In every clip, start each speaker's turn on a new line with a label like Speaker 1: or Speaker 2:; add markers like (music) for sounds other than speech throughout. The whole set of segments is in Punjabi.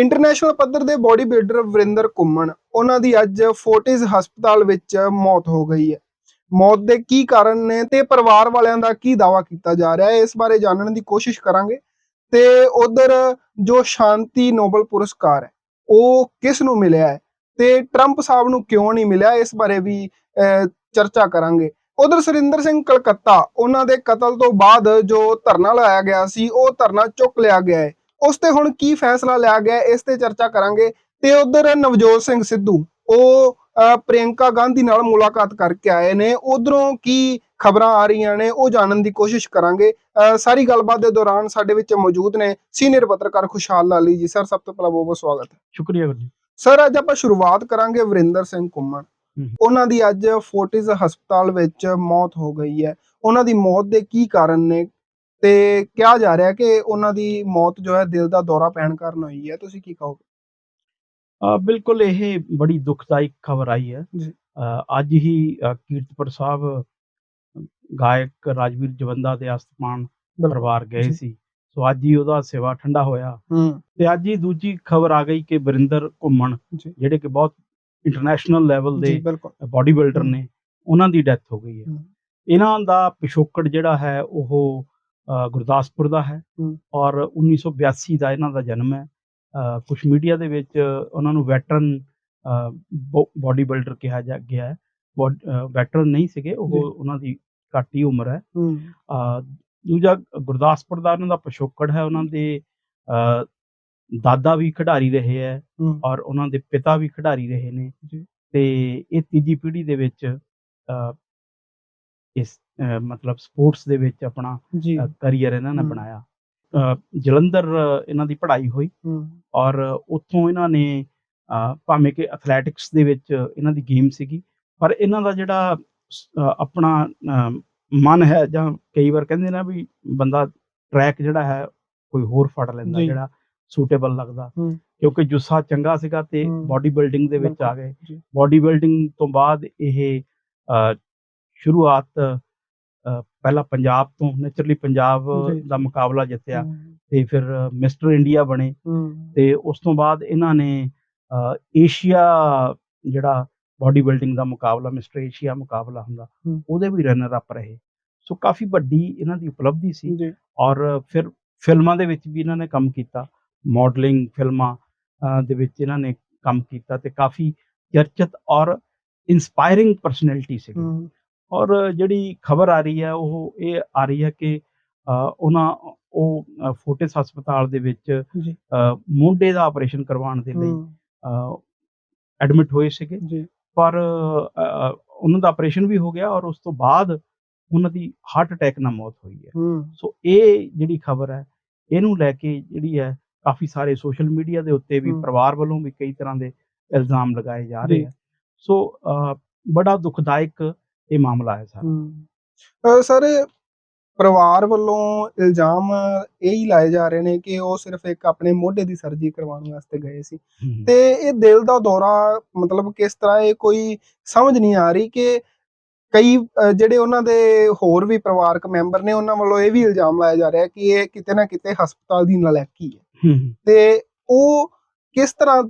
Speaker 1: ਇੰਟਰਨੈਸ਼ਨਲ ਪੱਧਰ ਦੇ ਬੋਡੀ ਬਿਲਡਰ ਵਰਿੰਦਰ ਕੁੰਮਣ ਉਹਨਾਂ ਦੀ ਅੱਜ ਫੋਰਟਿਸ ਹਸਪਤਾਲ ਵਿੱਚ ਮੌਤ ਹੋ ਗਈ ਹੈ। ਮੌਤ ਦੇ ਕੀ ਕਾਰਨ ਨੇ ਤੇ ਪਰਿਵਾਰ ਵਾਲਿਆਂ ਦਾ ਕੀ ਦਾਵਾ ਕੀਤਾ ਜਾ ਰਿਹਾ ਹੈ ਇਸ ਬਾਰੇ ਜਾਣਨ ਦੀ ਕੋਸ਼ਿਸ਼ ਕਰਾਂਗੇ। ਤੇ ਉਧਰ ਜੋ ਸ਼ਾਂਤੀ ਨੋਬਲ ਪੁਰਸਕਾਰ ਹੈ ਉਹ ਕਿਸ ਨੂੰ ਮਿਲਿਆ ਹੈ? ਤੇ ਟਰੰਪ ਸਾਹਿਬ ਨੂੰ ਕਿਉਂ ਨਹੀਂ ਮਿਲਿਆ ਇਸ ਬਾਰੇ ਵੀ ਅਹ, ਚਰਚਾ ਕਰਾਂਗੇ। ਉਧਰ ਸੁਰਿੰਦਰ ਸਿੰਘ ਕਲਕੱਤਾ ਉਹਨਾਂ ਦੇ ਕਤਲ ਤੋਂ ਬਾਅਦ ਜੋ ਧਰਨਾ ਲਾਇਆ ਗਿਆ ਸੀ ਉਹ ਧਰਨਾ ਚੁੱਕ ਲਿਆ ਗਿਆ ਹੈ। ਉਸ ਤੇ ਹੁਣ ਕੀ ਫੈਸਲਾ ਲਿਆ ਗਿਆ ਇਸ ਤੇ ਚਰਚਾ ਕਰਾਂਗੇ। ਤੇ ਉਧਰ ਨਵਜੋਤ ਸਿੰਘ ਸਿੱਧੂ ਉਹ ਪ੍ਰਿਯੰਕਾ ਗਾਂਧੀ ਨਾਲ ਮੁਲਾਕਾਤ ਕਰਕੇ ਆਏ ਨੇ। ਉਧਰੋਂ ਕੀ ਖਬਰਾਂ ਆ ਰਹੀਆਂ ਨੇ ਉਹ ਜਾਣਨ ਦੀ ਕੋਸ਼ਿਸ਼ ਕਰਾਂਗੇ। ਸਾਰੀ ਗੱਲਬਾਤ ਦੇ ਦੌਰਾਨ ਸਾਡੇ ਵਿੱਚ ਮੌਜੂਦ ਨੇ ਸੀਨੀਅਰ ਪੱਤਰਕਾਰ ਖੁਸ਼ਹਾਲ ਲਾਲੀ ਜੀ। ਸਰ ਸਭ ਤੋਂ ਪਹਿਲਾਂ ਬਹੁਤ ਬਹੁਤ ਸਵਾਗਤ ਹੈ।
Speaker 2: ਸ਼ੁਕਰੀਆ ਵੀਰ ਜੀ।
Speaker 1: ਸਰ ਅੱਜ ਆਪਾਂ ਸ਼ੁਰੂਆਤ ਕਰਾਂਗੇ ਵਰਿੰਦਰ ਸਿੰਘ ਕੁੰਮਣ। ਉਹਨਾਂ ਦੀ ਅੱਜ ਫੋਰਟਿਸ ਹਸਪਤਾਲ ਵਿੱਚ ਮੌਤ ਹੋ ਗਈ ਹੈ। ਉਹਨਾਂ ਦੀ ਮੌਤ ਦੇ ਕੀ ਕਾਰਨ ਨੇ? ਤੇ ਕਿਹਾ ਜਾ ਰਿਹਾ ਕਿ ਉਹਨਾਂ ਦੀ ਮੌਤ ਜੋ ਹੈ ਦਿਲ ਦਾ ਦੌਰਾ ਪੈਣ ਕਾਰਨ ਹੋਈ ਹੈ ਤੁਸੀਂ ਕੀ ਕਹੋਗੇ
Speaker 2: ਅ, ਬਿਲਕੁਲ ਇਹ ਬੜੀ ਦੁਖਦਾਇਕ ਖਬਰ ਆਈ ਹੈ
Speaker 1: ਜੀ।
Speaker 2: ਅ, ਅੱਜ ਹੀ ਅ, ਕੀਰਤਪੁਰ ਸਾਹਿਬ ਗਾਇਕ ਰਾਜਵੀਰ ਜਵੰਦਾ ਦੇ ਅਸਤਮਾਨ ਪਰਿਵਾਰ ਗਏ
Speaker 1: ਜੀ।
Speaker 2: ਸੀ ਸੋ ਅੱਜ ਹੀ ਉਹਦਾ ਸੇਵਾ ਠੰਡਾ ਹੋਇਆ
Speaker 1: ਹੂੰ
Speaker 2: ਤੇ ਅੱਜ ਹੀ ਦੂਜੀ ਖਬਰ ਆ ਗਈ ਕਿ ਵਰਿੰਦਰ ਘੁੰਮਣ
Speaker 1: ਜੀ।
Speaker 2: ਜਿਹੜੇ ਕਿ ਬਹੁਤ ਇੰਟਰਨੈਸ਼ਨਲ ਲੈਵਲ
Speaker 1: ਜੀ
Speaker 2: ਦੇ
Speaker 1: ਬਿਲਕੁਲ
Speaker 2: ਬਾਡੀ ਬਿਲਡਰ। ਨੇ ਉਹਨਾਂ ਦੀ ਡੈਥ ਹੋ ਗਈ ਹੈ
Speaker 1: ਹਮ।
Speaker 2: ਇਹਨਾਂ ਦਾ ਪਿਛੋਕੜ ਜਿਹੜਾ ਹੈ ਉਹ ਗੁਰਦਾਸਪੁਰ ਦਾ ਹੈ। ਔਰ 1982 ਦਾ ਇਹਨਾਂ ਦਾ ਜਨਮ ਹੈ ਕੁਝ ਮੀਡੀਆ ਦੇ ਵਿੱਚ ਉਹਨਾਂ ਨੂੰ ਵੈਟਰਨ ਬਾਡੀ ਬਿਲਡਰ ਕਿਹਾ ਜਾ ਗਿਆ ਹੈ ਵੈਟਰਨ ਨਹੀਂ ਸੀਗੇ ਉਹ। ਉਹਨਾਂ ਦੀ ਘੱਟ ਹੀ ਉਮਰ ਹੈ ਦੂਜਾ ਗੁਰਦਾਸਪੁਰ ਦਾ ਉਹਨਾਂ ਦਾ ਪਿਛੋਕੜ ਹੈ ਉਹਨਾਂ ਦੇ ਦਾਦਾ ਵੀ ਖਿਡਾਰੀ ਰਹੇ ਹੈ ਔਰ ਉਹਨਾਂ ਦੇ ਪਿਤਾ ਵੀ ਖਿਡਾਰੀ ਰਹੇ ਨੇ। ਤੇ ਇਹ ਤੀਜੀ ਪੀੜ੍ਹੀ ਦੇ ਵਿੱਚ ਇਸ ਮਤਲਬ ਸਪੋਰਟਸ ਦੇ ਵਿੱਚ ਆਪਣਾ ਕਰੀਅਰ ਇਹਨਾਂ ਨੇ। ਬਣਾਇਆ ਜਲੰਧਰ ਇਹਨਾਂ ਦੀ ਪੜ੍ਹਾਈ ਹੋਈ ਔਰ ਉੱਥੋਂ ਇਹਨਾਂ ਨੇ ਭਾਵੇਂ ਕਿ ਐਥਲੈਟਿਕਸ ਦੇ ਵਿੱਚ ਇਹਨਾਂ ਦੀ ਗੇਮ ਸੀਗੀ ਪਰ ਇਹਨਾਂ ਦਾ ਜਿਹੜਾ ਆਪਣਾ ਮਨ ਹੈ ਜਾਂ ਕਈ ਵਾਰ ਕਹਿੰਦੇ ਨਾ ਵੀ ਬੰਦਾ ਟਰੈਕ ਜਿਹੜਾ ਹੈ ਕੋਈ ਹੋਰ ਫੜ ਲੈਂਦਾ। ਜਿਹੜਾ ਸੂਟੇਬਲ ਲੱਗਦਾ। ਕਿਉਂਕਿ ਜੁੱਸਾ ਚੰਗਾ ਸੀਗਾ ਤੇ। ਬਾਡੀ ਬਿਲਡਿੰਗ ਦੇ ਵਿੱਚ ਆ ਗਏ। ਬਾਡੀ ਬਿਲਡਿੰਗ ਤੋਂ ਬਾਅਦ ਇਹ ਸ਼ੁਰੂਆਤ ਪਹਿਲਾਂ ਪੰਜਾਬ ਤੋਂ ਨੇਚਰਲੀ ਪੰਜਾਬ। ਦਾ ਮੁਕਾਬਲਾ ਜਿੱਤਿਆ ਤੇ ਫਿਰ ਮਿਸਟਰ ਇੰਡੀਆ ਬਣੇ ਤੇ ਉਸ ਤੋਂ ਬਾਅਦ ਇਹਨਾਂ ਨੇ ਏਸ਼ੀਆ ਜਿਹੜਾ ਬਾਡੀ ਬਿਲਡਿੰਗ ਦਾ ਮੁਕਾਬਲਾ ਮਿਸਟਰ ਏਸ਼ੀਆ ਮੁਕਾਬਲਾ ਹੁੰਦਾ। ਉਹਦੇ ਵੀ ਰਨਰ ਅਪ ਰਹੇ। ਸੋ ਕਾਫੀ ਵੱਡੀ ਇਹਨਾਂ ਦੀ ਉਪਲਬਧੀ ਸੀ ਔਰ ਫਿਰ ਫਿਲਮਾਂ ਦੇ ਵਿੱਚ ਵੀ ਇਹਨਾਂ ਨੇ ਕੰਮ ਕੀਤਾ ਮਾਡਲਿੰਗ ਫਿਲਮਾਂ ਦੇ ਵਿੱਚ ਇਹਨਾਂ ਨੇ ਕੰਮ ਕੀਤਾ ਤੇ ਕਾਫੀ ਚਰਚਿਤ ਔਰ ਇਨਸਪਾਇਰਿੰਗ ਪਰਸਨੈਲਿਟੀ ਸੀ ਔਰ ਜਿਹੜੀ ਖਬਰ ਆ ਰਹੀ ਹੈ ਉਹ ਇਹ ਆ ਰਹੀ ਹੈ ਕਿ ਉਹਨਾਂ ਉਹ ਅ, ਫੋਰਟਿਸ ਹਸਪਤਾਲ ਦੇ ਵਿੱਚ ਮੁੰਡੇ ਦਾ ਆਪਰੇਸ਼ਨ ਕਰਵਾਉਣ ਦੇ ਲਈ ਐਡਮਿਟ ਹੋਏ ਸੀਗੇ। ਪਰ ਉਹਨਾਂ ਦਾ ਆਪਰੇਸ਼ਨ ਵੀ ਹੋ ਗਿਆ ਔਰ ਉਸ ਤੋਂ ਬਾਅਦ ਉਹਨਾਂ ਦੀ ਹਾਰਟ ਅਟੈਕ ਨਾਲ ਮੌਤ ਹੋਈ ਹੈ। ਸੋ ਇਹ ਜਿਹੜੀ ਖਬਰ ਹੈ ਇਹਨੂੰ ਲੈ ਕੇ ਜਿਹੜੀ ਹੈ ਕਾਫੀ ਸਾਰੇ ਸੋਸ਼ਲ ਮੀਡੀਆ ਦੇ ਉੱਤੇ ਵੀ। ਪਰਿਵਾਰ ਵੱਲੋਂ ਵੀ ਕਈ ਤਰ੍ਹਾਂ ਦੇ ਇਲਜ਼ਾਮ ਲਗਾਏ ਜਾ। ਰਹੇ ਆ ਸੋ ਬੜਾ ਦੁਖਦਾਇਕ ਇਹ ਮਾਮਲਾ ਹੈ ਸਾਰਾ
Speaker 1: ਸਰ ਪਰਿਵਾਰ ਵੱਲੋਂ ਇਲਜ਼ਾਮ ਇਹ ਹੀ ਲਾਏ ਜਾ ਰਹੇ ਨੇ ਕਿ ਉਹ ਸਿਰਫ ਇੱਕ ਆਪਣੇ ਮੋਢੇ ਦੀ ਸਰਜਰੀ ਕਰਵਾਉਣ ਵਾਸਤੇ ਗਏ ਸੀ। ਤੇ ਇਹ ਦਿਲ ਦਾ ਦੌਰਾ ਮਤਲਬ ਕਿਸ ਤਰ੍ਹਾਂ ਇਹ ਕੋਈ ਸਮਝ ਨਹੀਂ ਆ ਰਹੀ ਕਿ ਕਈ ਜਿਹੜੇ ਉਹਨਾਂ ਦੇ ਹੋਰ ਵੀ ਪਰਿਵਾਰਕ ਮੈਂਬਰ ਨੇ ਉਹਨਾਂ ਵੱਲੋਂ ਇਹ ਵੀ ਇਲਜ਼ਾਮ ਲਾਇਆ ਜਾ ਰਿਹਾ ਕਿ ਇਹ ਕਿਤੇ ਨਾ ਕਿਤੇ ਹਸਪਤਾਲ ਦੀ ਨਲਾਇਕੀ ਹੈ। ਤੇ ਉਹ ਕਿਸ ਤਰ੍ਹਾਂ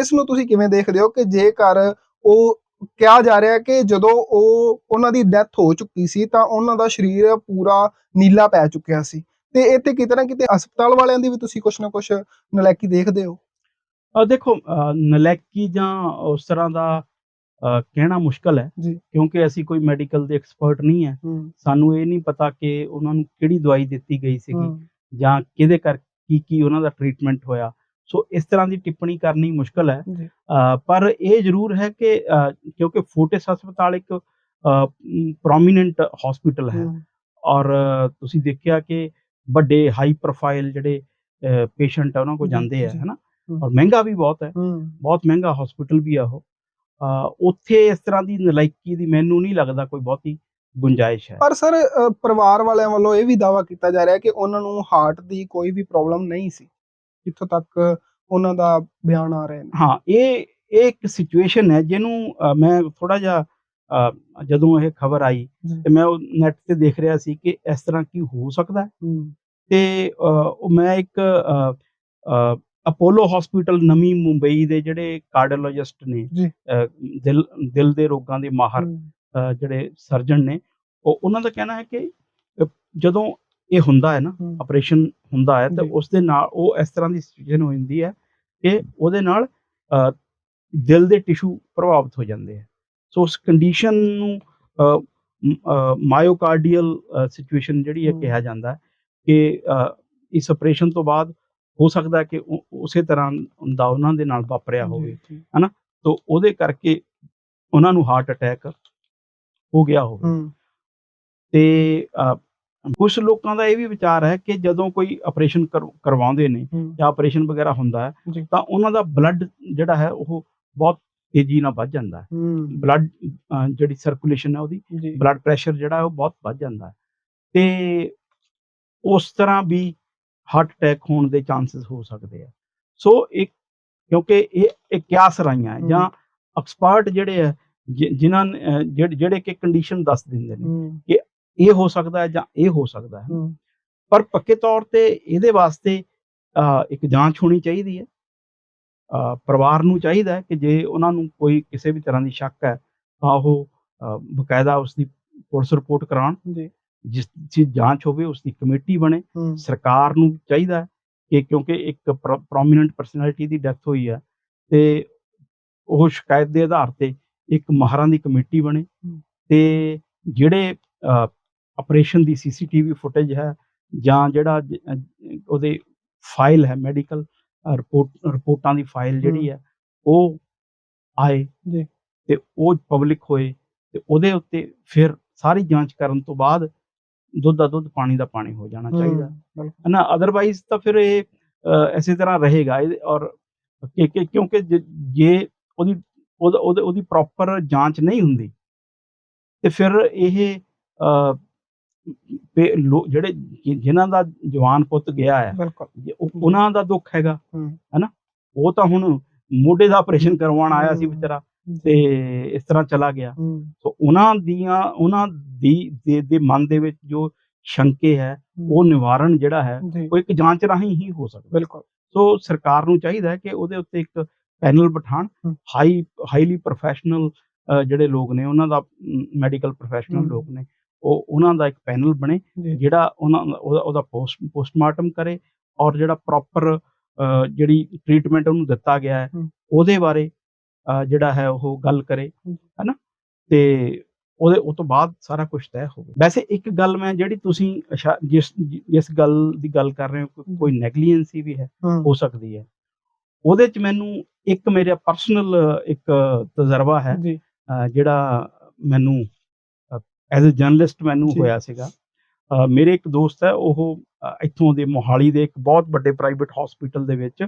Speaker 1: ਇਸ ਨੂੰ ਤੁਸੀਂ ਕਿਵੇਂ ਦੇਖਦੇ ਹੋ ਕਿ ਜੇਕਰ ਉਹ ਕਿਹਾ ਜਾ ਰਿਹਾ ਕਿ ਜਦੋਂ ਉਹ ਉਹਨਾਂ ਦੀ ਡੈਥ ਹੋ ਚੁੱਕੀ ਸੀ ਤਾਂ ਉਹਨਾਂ ਦਾ ਸਰੀਰ ਪੂਰਾ ਨੀਲਾ ਪੈ ਚੁੱਕਿਆ ਸੀ। ਤੇ ਇੱਥੇ ਕਿਤੇ ਨਾ ਕਿਤੇ ਹਸਪਤਾਲ ਵਾਲਿਆਂ ਦੀ ਵੀ ਤੁਸੀਂ ਕੁਛ ਨਾ ਕੁਛ ਨਲਾਇਕੀ ਦੇਖਦੇ ਹੋ।
Speaker 2: ਅ, ਦੇਖੋ ਨਲਾਇਕੀ ਜਾਂ ਉਸ ਤਰ੍ਹਾਂ ਦਾ ਕਹਿਣਾ ਮੁਸ਼ਕਲ ਹੈ। ਕਿਉਂਕਿ ਅਸੀਂ ਕੋਈ ਮੈਡੀਕਲ ਦੇ ਐਕਸਪਰਟ ਨਹੀਂ ਹੈ। ਸਾਨੂੰ ਇਹ ਨਹੀਂ ਪਤਾ ਕਿ ਉਹਨਾਂ ਨੂੰ ਕਿਹੜੀ ਦਵਾਈ ਦਿੱਤੀ ਗਈ ਸੀਗੀ ਜਾਂ ਕਿਹਦੇ ਕਰ ਕੀ ਕੀ ਉਹਨਾਂ ਦਾ ਟ੍ਰੀਟਮੈਂਟ ਹੋਇਆ। ਸੋ ਇਸ ਤਰ੍ਹਾਂ ਦੀ ਟਿੱਪਣੀ ਕਰਨੀ ਮੁਸ਼ਕਲ ਹੈ। ਪਰ ਇਹ ਜ਼ਰੂਰ ਹੈ ਕਿ ਕਿਉਂਕਿ ਫੋਰਟਿਸ ਹਸਪਤਾਲ ਇੱਕ ਪ੍ਰੋਮੀਨੈਂਟ ਹਸਪੀਟਲ ਹੈ। ਔਰ ਤੁਸੀਂ ਦੇਖਿਆ ਕਿ ਵੱਡੇ ਹਾਈ ਪ੍ਰੋਫਾਈਲ ਜਿਹੜੇ ਪੇਸ਼ੈਂਟ ਆ ਉਹਨਾਂ
Speaker 1: ਜੀ,
Speaker 2: ਜਾਂਦੇ ਆ। ਹਨਾ। ਔਰ ਮਹਿੰਗਾ ਵੀ ਬਹੁਤ ਹੈ। ਬਹੁਤ ਮਹਿੰਗਾ ਹਸਪੀਟਲ ਵੀ ਆ ਉਹ। ਉੱਥੇ ਇਸ ਤਰ੍ਹਾਂ ਦੀ ਨਲਾਇਕੀ ਦੀ ਮੈਨੂੰ ਨਹੀਂ ਲੱਗਦਾ ਕੋਈ ਬਹੁਤੀ ਗੁੰਜਾਇਸ਼ ਹੈ।
Speaker 1: ਪਰ ਸਰ ਪਰਿਵਾਰ ਵਾਲਿਆਂ ਵੱਲੋਂ ਇਹ ਵੀ ਦਾਵਾ ਕੀਤਾ ਜਾ ਰਿਹਾ ਕਿ ਉਹਨਾਂ ਨੂੰ ਹਾਰਟ ਦੀ ਕੋਈ ਵੀ ਪ੍ਰੋਬਲਮ ਨਹੀਂ ਸੀ। ਜਿੱਥੋਂ ਤੱਕ ਉਹਨਾਂ ਦਾ ਬਿਆਨ ਆ ਰਹੇ ਨੇ
Speaker 2: ਹਾਂ ਇਹ ਇਹ ਇੱਕ ਸਿਚੁਏਸ਼ਨ ਹੈ ਜਿਹਨੂੰ ਅ, ਮੈਂ ਥੋੜਾ ਜਿਹਾ ਅ, ਜਦੋਂ ਇਹ ਖਬਰ ਆਈ
Speaker 1: ਜੀ।
Speaker 2: ਤੇ ਮੈਂ ਉਹ ਨੈਟ ਤੇ ਦੇਖ ਰਿਹਾ ਸੀ ਕਿ ਇਸ ਤਰ੍ਹਾਂ ਕੀ ਹੋ ਸਕਦਾ ਹੈ ਤੇ ਅ, ਉਹ ਮੈਂ ਇੱਕ ਅਪੋਲੋ ਹਸਪੀਟਲ ਨਵੀਂ ਮੁੰਬਈ ਦੇ ਜਿਹੜੇ ਕਾਰਡੀਓਲੋਜਿਸਟ ਨੇ
Speaker 1: ਜੀ।
Speaker 2: ਦਿਲ ਦਿਲ ਦੇ ਰੋਗਾਂ ਦੇ ਮਾਹਰ
Speaker 1: ਹਮ,
Speaker 2: ਜਿਹੜੇ ਸਰਜਨ ਨੇ ਉਹ ਉਹਨਾਂ ਦਾ ਕਹਿਣਾ ਹੈ ਕਿ ਜਦੋਂ ਇਹ ਹੁੰਦਾ ਹੈ ਨਾ
Speaker 1: ਹਮ,
Speaker 2: ਆਪਰੇਸ਼ਨ ਹੁੰਦਾ ਹੈ ਤਾਂ
Speaker 1: ਜੀ।
Speaker 2: ਉਸ ਦੇ ਨਾਲ ਉਹ ਇਸ ਤਰ੍ਹਾਂ ਦੀ ਸਿਚੁਏਸ਼ਨ ਹੋ ਜਾਂਦੀ ਹੈ ਕਿ ਉਹਦੇ ਨਾਲ ਦਿਲ ਦੇ ਟਿਸ਼ੂ ਪ੍ਰਭਾਵਿਤ ਹੋ ਜਾਂਦੇ ਆ ਸੋ ਉਸ ਕੰਡੀਸ਼ਨ ਨੂੰ ਮਾਇਓਕਾਰਡੀਅਲ ਸਿਚੁਏਸ਼ਨ ਜਿਹੜੀ ਹੈ
Speaker 1: ਹਮ।
Speaker 2: ਕਿਹਾ ਜਾਂਦਾ ਹੈ ਕਿ ਇਸ ਆਪਰੇਸ਼ਨ ਤੋਂ ਬਾਅਦ ਹੋ ਸਕਦਾ ਹੈ ਕਿ ਉਹ- ਉਸੇ ਤਰ੍ਹਾਂ ਦਾ ਉਹਨਾਂ ਦੇ ਨਾਲ ਵਾਪਰਿਆ ਹੋਵੇ
Speaker 1: ਜੀ, ਜੀ,
Speaker 2: ਤੋਂ ਉਹਦੇ ਕਰਕੇ ਉਹਨਾਂ ਨੂੰ ਹਾਰਟ ਅਟੈਕ ਹੋ ਗਿਆ ਹੋਵੇ।
Speaker 1: ਹਮ,
Speaker 2: ਤੇ ਕੁਝ ਲੋਕਾਂ ਦਾ ਇਹ ਵੀ ਵਿਚਾਰ ਹੈ ਕਿ ਜਦੋਂ ਕੋਈ ਆਪਰੇਸ਼ਨ ਕਰਵਾਉਂਦੇ ਨੇ ਜਾਂ ਆਪਰੇਸ਼ਨ ਵਗੈਰਾ ਹੁੰਦਾ ਹੈ। ਤਾਂ ਉਹਨਾਂ ਦਾ ਬਲੱਡ ਜਿਹੜਾ ਹੈ ਉਹ ਬਹੁਤ ਤੇਜ਼ੀ ਨਾਲ ਵੱਧ ਜਾਂਦਾ ਹੈ। ਬਲੱਡ ਜਿਹੜੀ ਸਰਕੂਲੇਸ਼ਨ ਹੈ ਉਹਦੀ ਬਲੱਡ ਪ੍ਰੈਸ਼ਰ ਜਿਹੜਾ ਉਹ ਬਹੁਤ ਵੱਧ ਜਾਂਦਾ ਹੈ। ਤੇ ਉਸ ਤਰ੍ਹਾਂ ਵੀ ਹਾਰਟ ਅਟੈਕ ਹੋਣ ਦੇ ਚਾਂਸਸ ਹੋ ਸਕਦੇ ਆ। ਸੋ ਇੱਕ ਕਿਉਂਕਿ ਇਹ ਇਹ ਕਿਆਸ ਰਾਈਆਂ। ਜਾਂ ਐਕਸਪਰਟ ਜਿਹੜੇ ਆ ਜਿਨ੍ਹਾਂ ਜਿਹੜੇ ਕਿ ਕੰਡੀਸ਼ਨ ਦੱਸ ਦਿੰਦੇ ਨੇ
Speaker 1: ਹਮ,
Speaker 2: ਇਹ ਹੋ ਸਕਦਾ ਹੈ ਜਾਂ ਇਹ ਹੋ ਸਕਦਾ ਹੈ। ਪਰ ਪੱਕੇ ਤੌਰ ਤੇ ਇਹਦੇ ਵਾਸਤੇ ਇੱਕ ਜਾਂਚ ਹੋਣੀ ਚਾਹੀਦੀ ਹੈ। ਪਰਿਵਾਰ ਨੂੰ ਚਾਹੀਦਾ ਹੈ ਕਿ ਜੇ ਉਹਨਾਂ ਨੂੰ ਕੋਈ ਕਿਸੇ ਵੀ ਤਰ੍ਹਾਂ ਦੀ ਸ਼ੱਕ ਹੈ ਤਾਂ ਉਹ ਬਕਾਇਦਾ ਉਸ ਦੀ ਪੁਲਿਸ ਰਿਪੋਰਟ ਕਰਾਉਣ। ਜਿਸ ਦੀ ਜਾਂਚ ਹੋਵੇ ਉਸ ਦੀ ਕਮੇਟੀ ਬਣੇ। ਸਰਕਾਰ ਨੂੰ ਚਾਹੀਦਾ ਹੈ ਕਿ ਕਿਉਂਕਿ ਇੱਕ ਪ੍ਰੋਮਿਨੈਂਟ ਪਰਸਨੈਲਿਟੀ ਦੀ ਡੈਥ ਹੋਈ ਹੈ ਤੇ ਉਹ ਸ਼ਿਕਾਇਤ ਦੇ ਆਧਾਰ ਤੇ ਇੱਕ ਮਾਹਰਾਂ ਦੀ ਕਮੇਟੀ ਬਣੇ। ਤੇ ਜਿਹੜੇ ਆਪਰੇਸ਼ਨ ਦੀ ਸੀਸੀਟੀਵੀ ਫੁਟੇਜ ਹੈ ਜਾਂ ਜਿਹੜਾ ਉਹਦੇ ਫਾਈਲ ਹੈ ਮੈਡੀਕਲ ਰਿਪੋਰਟ ਰਿਪੋਰਟਾਂ ਦੀ ਫਾਈਲ ਜਿਹੜੀ ਹੈ। ਉਹ ਆਏ
Speaker 1: ਜੀ।
Speaker 2: ਤੇ ਉਹ ਪਬਲਿਕ ਹੋਏ ਤੇ ਉਹਦੇ ਉੱਤੇ ਫਿਰ ਸਾਰੀ ਜਾਂਚ ਕਰਨ ਤੋਂ ਬਾਅਦ ਦੁੱਧ ਦਾ ਦੁੱਧ ਪਾਣੀ ਦਾ ਪਾਣੀ ਹੋ ਜਾਣਾ ਚਾਹੀਦਾ। ਹੈ ਨਾ ਅਦਰਵਾਈਜ਼ ਤਾਂ ਫਿਰ ਇਹ ਇਸੇ ਤਰ੍ਹਾਂ ਰਹੇਗਾ ਇਹ ਔਰ ਕਿਉਂਕਿ ਜੇ- ਉਹਦੀ ਉਹਦਾ- ਪ੍ਰੋਪਰ ਜਾਂਚ ਨਹੀਂ ਹੁੰਦੀ ਤੇ ਫਿਰ ਇਹ ਪੇ- ਲੋ- ਜਿਹੜੇ ਜਿ- ਜਿਨ੍ਹਾਂ ਦਾ ਜਵਾਨ ਪੁੱਤ ਗਿਆ ਹੈ
Speaker 1: ਬਿਲਕੁਲ,
Speaker 2: ਜੇ ਉਹ- ਉਹਨਾਂ ਦਾ ਦੁੱਖ ਹੈਗਾ ਹੈਨਾ? ਉਹ ਤਾਂ ਹੁਣ ਮੋਢੇ ਦਾ ਆਪਰੇਸ਼ਨ ਕਰਵਾਉਣ ਆਇਆ ਸੀ। ਵਿਚਾਰਾ ਤੇ ਇਸ ਤਰ੍ਹਾਂ ਚਲਾ ਗਿਆ। ਸੋ ਉਹਨਾਂ ਦੀਆਂ ਉਹਨਾਂ ਦੀ ਦੇ, ਦੇ ਮਨ ਦੇ ਵਿੱਚ ਜੋ ਸ਼ੰਕੇ ਹੈ ਉਹ ਨਿਵਾਰਨ ਜਿਹੜਾ ਹੈ
Speaker 1: ਜੀ,
Speaker 2: ਉਹ ਇੱਕ ਜਾਂਚ ਰਾਹੀਂ ਹੀ ਹੋ ਸਕਦਾ।
Speaker 1: ਬਿਲਕੁਲ,
Speaker 2: ਸੋ ਸਰਕਾਰ ਨੂੰ ਚਾਹੀਦਾ ਹੈ ਕਿ ਉਹਦੇ ਉੱਤੇ ਇੱਕ ਪੈਨਲ ਬਿਠਾਣ
Speaker 1: ਹਮ।
Speaker 2: ਹਾਈ ਹਾਈਲੀ ਪ੍ਰੋਫੈਸ਼ਨਲ ਜਿਹੜੇ ਲੋਕ ਨੇ ਉਹਨਾਂ ਦਾ ਮੈਡੀਕਲ ਪ੍ਰੋਫੈਸ਼ਨਲ
Speaker 1: ਹਮ।
Speaker 2: ਲੋਕ ਨੇ ਉਹ ਉਹਨਾਂ ਦਾ ਇੱਕ ਪੈਨਲ ਬਣੇ ਜਿਹੜਾ ਉਹਨਾਂ ਉਹਦਾ ਪੋਸਟ ਪੋਸਟਮਾਰਟਮ ਕਰੇ ਔਰ ਜਿਹੜਾ ਪ੍ਰੋਪਰ ਜਿਹੜੀ ਟ੍ਰੀਟਮੈਂਟ ਉਹਨੂੰ ਦਿੱਤਾ ਗਿਆ ਹੈ। ਉਹਦੇ ਬਾਰੇ ਜਿਹੜਾ ਹੈ ਉਹ ਗੱਲ ਕਰੇ। ਹੈਨਾ? ਤੇ ਉਹਦੇ ਉਹ ਤੋਂ ਬਾਅਦ ਸਾਰਾ ਕੁਝ ਤੈਅ ਹੋਵੇ। ਵੈਸੇ ਇੱਕ ਗੱਲ ਮੈਂ ਜਿਹੜੀ ਤੁਸੀਂ ਜਿਸ ਜਿਸ ਗੱਲ ਦੀ ਗੱਲ ਕਰ ਰਹੇ ਹੋ ਕੋਈ- ਨੈਗਲੀਜੈਂਸੀ ਵੀ ਹੈ ਹੋ। ਸਕਦੀ ਹੈ। ਉਹਦੇ ਚ ਮੈਨੂੰ ਇੱਕ ਮੇਰਾ ਪਰਸਨਲ ਇੱਕ ਤਜਰਬਾ ਹੈ ਜਿਹੜਾ ਮੈਨੂੰ ਐਜ਼ ਅ ਜਰਨਲਿਸਟ ਮੈਨੂੰ। ਹੋਇਆ ਸੀਗਾ ਮੇਰੇ ਇੱਕ ਦੋਸਤ ਹੈ ਉਹ ਇੱਥੋਂ ਦੇ ਮੋਹਾਲੀ ਦੇ ਇੱਕ ਬਹੁਤ ਵੱਡੇ ਪ੍ਰਾਈਵੇਟ ਹਸਪੀਟਲ ਦੇ ਵਿੱਚ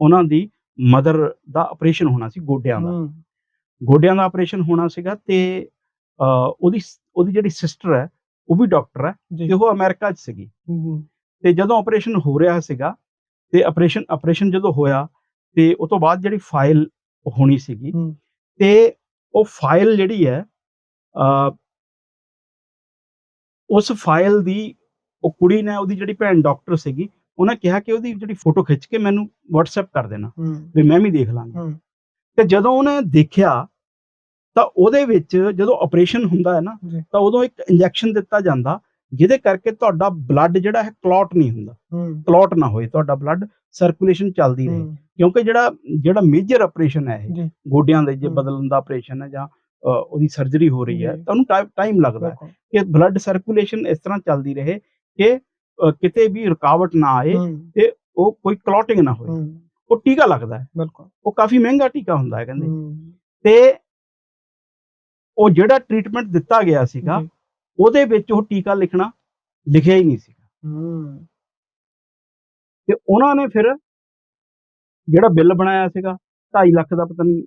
Speaker 2: ਉਹਨਾਂ ਦੀ ਮਦਰ ਦਾ ਆਪਰੇਸ਼ਨ ਹੋਣਾ ਸੀ ਗੋਡਿਆਂ ਦਾ। ਗੋਡਿਆਂ ਦਾ ਆਪਰੇਸ਼ਨ ਹੋਣਾ ਸੀਗਾ ਤੇ ਉਹਦੀ ਉਹਦੀ ਜਿਹੜੀ ਸਿਸਟਰ ਹੈ ਉਹ ਵੀ ਡਾਕਟਰ ਹੈ ਤੇ ਉਹ ਅਮਰੀਕਾ 'ਚ ਸੀਗੀ। ਤੇ ਜਦੋਂ ਆਪਰੇਸ਼ਨ ਹੋ ਰਿਹਾ ਸੀਗਾ ਤੇ ਆਪਰੇਸ਼ਨ ਆਪਰੇਸ਼ਨ ਜਦੋਂ ਹੋਇਆ ਤੇ ਉਸ ਤੋਂ ਬਾਅਦ ਜਿਹੜੀ ਫਾਈਲ ਹੋਣੀ ਸੀਗੀ ਤੇ ਉਹ ਫਾਈਲ ਜਿਹੜੀ ਹੈ ਉਸ ਫਾਈਲ ਦੀ ਉਹ ਕੁੜੀ ਨੇ ਉਹਦੀ ਜਿਹੜੀ ਭੈਣ ਡਾਕਟਰ ਸੀਗੀ ਉਹਨੇ ਕਿਹਾ ਕਿ ਉਹਦੀ ਜਿਹੜੀ ਫੋਟੋ ਖਿੱਚ ਕੇ ਮੈਨੂੰ WhatsApp ਕਰ ਦੇਣਾ ਵੀ ਮੈਂ ਵੀ ਦੇਖ ਲਾਂਗਾ। ਤੇ ਜਦੋਂ ਉਹਨੇ ਦੇਖਿਆ ਤਾਂ ਉਹਦੇ ਵਿੱਚ ਜਦੋਂ ਆਪਰੇਸ਼ਨ ਹੁੰਦਾ ਹੈ ਨਾ ਤਾਂ ਉਦੋਂ ਇੱਕ ਇੰਜੈਕਸ਼ਨ ਦਿੱਤਾ ਜਾਂਦਾ ਜਿਹਦੇ ਕਰਕੇ ਤੁਹਾਡਾ ਬਲੱਡ ਜਿਹੜਾ ਹੈ ਕਲੌਟ ਨਹੀਂ ਹੁੰਦਾ। ਕਲੌਟ ਨਾ ਹੋਏ ਤੁਹਾਡਾ ਬਲੱਡ ਸਰਕੂਲੇਸ਼ਨ ਚੱਲਦੀ ਰਹੇ। ਕਿਉਂਕਿ ਜਿਹੜਾ ਜਿਹੜਾ ਮੇਜਰ ਆਪਰੇਸ਼ਨ ਹੈ ਇਹ ਗੋਡਿਆਂ ਦੇ ਜੇ। ਬਦਲਣ ਦਾ ਆਪਰੇਸ਼ਨ ਹੈ ਜਾਂ ਉਹਦੀ ਸਰਜਰੀ ਹੋ ਰਹੀ ਹੈ। ਤਾਂ ਉਹਨੂੰ ਟਾਈਮ ਲੱਗਦਾ ਹੈ ਕਿ ਬਲੱਡ ਸਰਕੂਲੇਸ਼ਨ ਇਸ ਤਰ੍ਹਾਂ ਚੱਲਦੀ ਰਹੇ ਕਿ ਕਿਤੇ ਵੀ ਰੁਕਾਵਟ ਨਾ ਆਏ
Speaker 1: ਹਮ,
Speaker 2: ਉਹ ਕੋਈ ਕਲੌਟਿੰਗ ਨਾ ਹੋਏ। ਉਹ ਟੀਕਾ ਲੱਗਦਾ ਹੈ।
Speaker 1: ਬਿਲਕੁਲ,
Speaker 2: ਉਹ ਕਾਫੀ ਮਹਿੰਗਾ ਟੀਕਾ ਹੁੰਦਾ ਹੈ ਕਹਿੰਦੇ। ਤੇ ਉਹ ਜਿਹੜਾ ਟ੍ਰੀਟਮੈਂਟ ਦਿੱਤਾ ਗਿਆ ਸੀਗਾ ਉਹਦੇ ਵਿੱਚ ਉਹ ਟੀਕਾ ਲਿਖਣਾ ਲਿਖਿਆ ਹੀ ਨਹੀਂ ਸੀਗਾ। ਤੇ ਉਹਨਾਂ ਨੇ ਫਿਰ ਜਿਹੜਾ ਬਿੱਲ ਬਣਾਇਆ ਸੀਗਾ 2.5 ਲੱਖ ਦਾ ਪਤਾ ਨਹੀਂ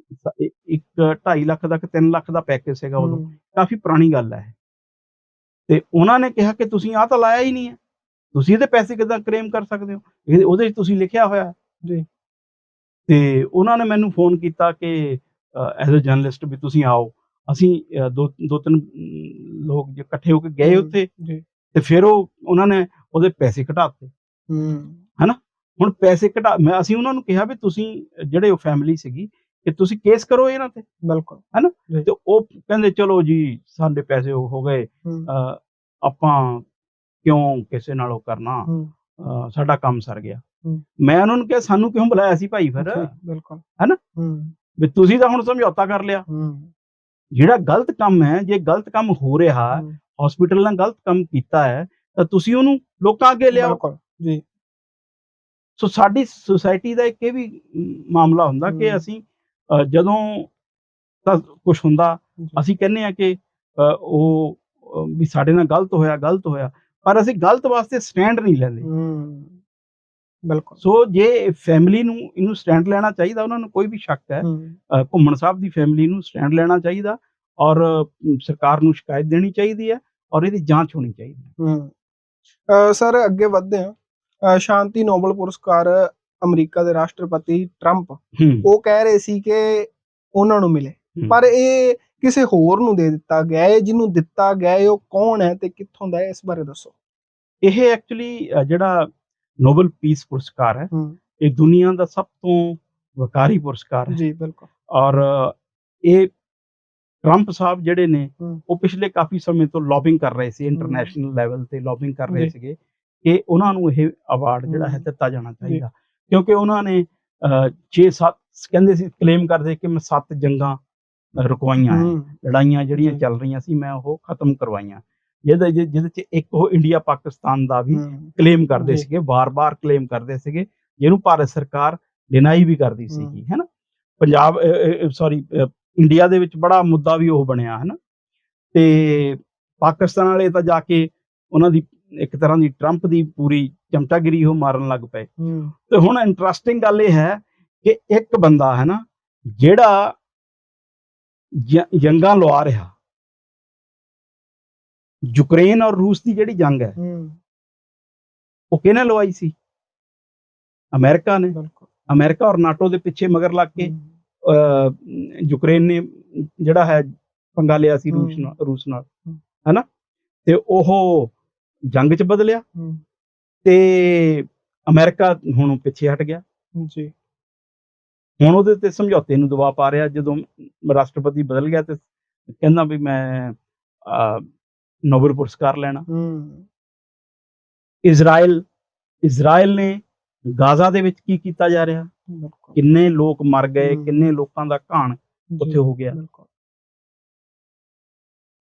Speaker 2: ਇੱਕ 2.5 ਲੱਖ ਦਾ ਕਿ 3 ਲੱਖ ਦਾ ਪੈਕੇਜ ਸੀਗਾ ਉਦੋਂ। ਕਾਫੀ ਪੁਰਾਣੀ ਗੱਲ ਹੈ। ਤੇ ਉਹਨਾਂ ਨੇ ਕਿਹਾ ਕਿ ਤੁਸੀਂ ਆਹ ਤਾਂ ਲਾਇਆ ਹੀ ਨਹੀਂ ਹੈ। ਤੁਸੀਂ ਇਹਦੇ ਪੈਸੇ ਕਿੱਦਾਂ ਕਲੇਮ ਕਰ ਸਕਦੇ ਹੋ? ਉਹਦੇ ਵਿੱਚ ਤੁਸੀਂ ਲਿਖਿਆ ਹੋਇਆ ਹੈ।
Speaker 1: ਜੀ।
Speaker 2: ਤੇ ਉਹਨਾਂ ਨੇ ਮੈਨੂੰ ਫੋਨ ਕੀਤਾ ਕਿ ਐਜ਼ ਅ ਜਰਨਲਿਸਟ ਵੀ ਤੁਸੀਂ ਆਓ। ਅਸੀਂ ਦੋ ਦੋ ਤਿੰਨ ਲੋਕ ਜੇ ਇਕੱਠੇ ਹੋ ਕੇ ਗਏ ਉੱਥੇ
Speaker 1: ਜੀ,
Speaker 2: ਤੇ ਫਿਰ ਉਹ ਉਹਨਾਂ ਨੇ ਉਹਦੇ ਪੈਸੇ ਘਟਾਤੇ।
Speaker 1: ਹਮ,
Speaker 2: ਹੁਣ ਪੈਸੇ ਕਢਾ ਮੈਂ ਅਸੀਂ ਉਹਨਾਂ ਨੂੰ ਕਿਹਾ ਵੀ ਤੁਸੀਂ ਜਿਹੜੇ ਉਹ ਫੈਮਿਲੀ ਸੀਗੀ ਕਿ ਤੁਸੀਂ ਕੇਸ ਕਰੋ ਇਹਨਾਂ ਤੇ।
Speaker 1: ਬਿਲਕੁਲ।
Speaker 2: ਤੇ ਉਹ ਕਹਿੰਦੇ ਚਲੋ ਜੀ ਸਾਡੇ ਪੈਸੇ ਉਹ ਹੋ ਗਏ। ਆਪਾਂ ਕਿਉਂ ਕਿਸੇ ਨਾਲ ਉਹ ਕਰਨਾ? ਸਾਡਾ ਕੰਮ ਸਰ ਗਿਆ। ਮੈਂ ਉਹਨਾਂ ਨੂੰ ਕਿਹਾ ਸਾਨੂੰ ਕਿਉਂ ਬੁਲਾਇਆ ਸੀ ਭਾਈ ਫਿਰ?
Speaker 1: ਬਿਲਕੁਲ।
Speaker 2: ਹੈਨਾ? ਵੀ ਤੁਸੀਂ ਤਾਂ ਹੁਣ ਸਮਝੌਤਾ ਕਰ ਲਿਆ। ਜਿਹੜਾ ਗਲਤ ਕੰਮ ਹੈ ਜੇ ਗਲਤ ਕੰਮ ਹੋ ਰਿਹਾ ਹਸਪੀਟਲ ਨੇ ਗਲਤ ਕੰਮ ਕੀਤਾ ਹੈ ਤਾਂ ਤੁਸੀਂ ਉਹਨੂੰ ਲੋਕਾਂ ਅੱਗੇ ਲਿਆਓ।
Speaker 1: ਜੀ।
Speaker 2: ਸੋ ਸਾਡੀ ਸੁਸਾਇਟੀ ਦਾ ਇੱਕ ਇਹ ਵੀ ਮਾਮਲਾ ਹੁੰਦਾ ਕਿ। ਅਸੀਂ ਜਦੋਂ ਤਾਂ ਕੁਝ ਹੁੰਦਾ। ਅਸੀਂ ਕਹਿੰਦੇ ਆ ਕਿ ਉਹ ਵੀ ਸਾਡੇ ਨਾਲ ਗਲਤ ਹੋਇਆ ਗਲਤ ਹੋਇਆ ਪਰ ਅਸੀਂ ਗਲਤ ਵਾਸਤੇ ਸਟੈਂਡ ਨਹੀਂ ਲੈਂਦੇ।
Speaker 1: ਬਿਲਕੁਲ।
Speaker 2: ਸੋ ਜੇ ਫੈਮਿਲੀ ਨੂੰ ਇਹਨੂੰ ਸਟੈਂਡ ਲੈਣਾ ਚਾਹੀਦਾ ਉਹਨਾਂ ਨੂੰ ਕੋਈ ਵੀ ਸ਼ੱਕ ਹੈ ਘੁੰਮਣ ਸਾਹਿਬ ਦੀ ਫੈਮਿਲੀ ਨੂੰ ਸਟੈਂਡ ਲੈਣਾ ਚਾਹੀਦਾ ਔਰ ਸਰਕਾਰ ਨੂੰ ਸ਼ਿਕਾਇਤ ਦੇਣੀ ਚਾਹੀਦੀ ਹੈ ਔਰ ਇਹਦੀ ਜਾਂਚ ਹੋਣੀ ਚਾਹੀਦੀ ਹੈ।
Speaker 1: ਸਰ ਅੱਗੇ ਵਧਦੇ ਹਾਂ। ਸ਼ਾਂਤੀ ਨੋਬਲ ਪੁਰਸਕਾਰ ਅਮਰੀਕਾ ਦੇ ਰਾਸ਼ਟਰਪਤੀ ਟਰੰਪ
Speaker 2: ਹੂੰ।
Speaker 1: ਉਹ ਕਹਿ ਰਹੇ ਸੀ ਕਿ ਉਹਨਾਂ ਨੂੰ ਮਿਲੇ। ਪਰ ਇਹ ਕਿਸੇ ਹੋਰ ਨੂੰ ਦੇ ਦਿੱਤਾ ਗਿਆ ਹੈ ਜਿਹਨੂੰ ਦਿੱਤਾ ਗਿਆ ਹੈ ਉਹ ਕੌਣ ਹੈ ਤੇ ਕਿੱਥੋਂ ਦਾ ਹੈ ਇਸ ਬਾਰੇ ਦੱਸੋ।
Speaker 2: ਇਹ ਐਕਚੁਅਲੀ ਜਿਹੜਾ ਨੋਬਲ ਪੀਸ ਪੁਰਸਕਾਰ ਹੈ ਇਹ ਦੁਨੀਆ ਦਾ ਸਭ ਤੋਂ ਵਕਾਰੀ ਪੁਰਸਕਾਰ ਹੈ।
Speaker 1: ਜੀ ਬਿਲਕੁਲ।
Speaker 2: ਔਰ ਇਹ ਟਰੰਪ ਸਾਹਿਬ ਜਿਹੜੇ ਨੇ। ਉਹ ਪਿਛਲੇ ਕਾਫੀ ਸਮੇਂ ਤੋਂ ਲੌਬਿੰਗ ਕਰ ਰਹੇ ਸੀ ਇੰਟਰਨੈਸ਼ਨਲ ਲੈਵਲ ਤੇ ਲੌਬਿੰਗ ਕਰ ਰਹੇ। ਸੀਗੇ। ਕਿ ਉਹਨਾਂ ਨੂੰ ਇਹ ਅਵਾਰਡ ਜਿਹੜਾ ਹੈ। ਦਿੱਤਾ ਜਾਣਾ ਚਾਹੀਦਾ ਕਿਉਂਕਿ ਉਹਨਾਂ ਨੇ 6-7 ਕਹਿੰਦੇ ਸੀ ਕਲੇਮ ਕਰਦੇ ਕਿ ਮੈਂ 7 ਜੰਗਾਂ ਰੁਕਵਾਈਆਂ ਲੜਾਈਆਂ ਜਿਹੜੀਆਂ। ਚੱਲ ਰਹੀਆਂ ਸੀ ਮੈਂ ਉਹ ਖਤਮ ਕਰਵਾਈਆਂ ਜਿਹਦੇ ਜਿਹਦੇ ਚ ਇੱਕ ਉਹ ਇੰਡੀਆ ਪਾਕਿਸਤਾਨ ਦਾ ਵੀ ਕਲੇਮ ਕਰਦੇ। ਸੀਗੇ ਵਾਰ-ਵਾਰ ਕਲੇਮ ਕਰਦੇ ਸੀਗੇ ਜਿਹਨੂੰ ਭਾਰਤ ਸਰਕਾਰ ਡਿਨਾਈ ਵੀ ਕਰਦੀ। ਸੀਗੀ ਹੈਨਾ ਪੰਜਾਬ ਸੌਰੀ ਇੰਡੀਆ ਦੇ ਵਿੱਚ ਬੜਾ ਮੁੱਦਾ ਵੀ ਉਹ ਬਣਿਆ ਹੈਨਾ ਤੇ ਪਾਕਿਸਤਾਨ ਵਾਲੇ ਤਾਂ ਜਾ ਕੇ ਉਹਨਾਂ ਦੀ ਇੱਕ ਤਰ੍ਹਾਂ ਦੀ ਟਰੰਪ ਦੀ ਪੂਰੀ ਚਮਚਾਗਿਰੀ ਉਹ ਮਾਰਨ ਲੱਗ ਪਏ। ਤੇ ਹੁਣ ਇੰਟਰਸਟਿੰਗ ਗੱਲ ਇਹ ਹੈ ਕਿ ਇੱਕ ਬੰਦਾ ਹੈ ਨਾ ਜਿਹੜਾ ਜੰਗਾਂ ਲਵਾ ਰਿਹਾ। ਯੂਕਰੇਨ ਔਰ ਰੂਸ ਦੀ ਜਿਹੜੀ ਜੰਗ ਹੈ ਉਹ ਕਿਹਨੇ ਲਵਾਈ ਸੀ? ਅਮਰੀਕਾ ਨੇ। ਅਮਰੀਕਾ ਔਰ ਨਾਟੋ ਦੇ ਪਿੱਛੇ ਮਗਰ ਲੱਗ ਕੇ ਯੂਕਰੇਨ ਨੇ ਜਿਹੜਾ ਹੈ ਪੰਗਾ ਲਿਆ ਸੀ ਰੂਸ। ਨਾਲ ਰੂਸ ਨਾਲ। ਹੈਨਾ ਤੇ ਉਹ ਜੰਗ 'ਚ ਬਦਲਿਆ। ਤੇ ਅਮਰੀਕਾ ਹੁਣ ਪਿੱਛੇ ਹਟ ਗਿਆ।
Speaker 1: ਜੀ।
Speaker 2: ਹੁਣ ਉਹਦੇ ਤੇ ਸਮਝੌਤੇ ਨੂੰ ਦਬਾਅ ਪਾ ਰਿਹਾ ਜਦੋਂ ਰਾਸ਼ਟਰਪਤੀ ਬਦਲ ਗਿਆ ਤੇ ਕਹਿੰਦਾ ਵੀ ਮੈਂ ਨੋਬਲ ਪੁਰਸਕਾਰ ਲੈਣਾ। ਇਜ਼ਰਾਈਲ ਇਜ਼ਰਾਈਲ ਨੇ ਗਾਜ਼ਾ ਦੇ ਵਿੱਚ ਕੀ ਕੀਤਾ ਜਾ ਰਿਹਾ? ਕਿੰਨੇ ਲੋਕ ਮਰ ਗਏ। ਕਿੰਨੇ ਲੋਕਾਂ ਦਾ ਘਾਣ ਉੱਥੇ ਹੋ ਗਿਆ।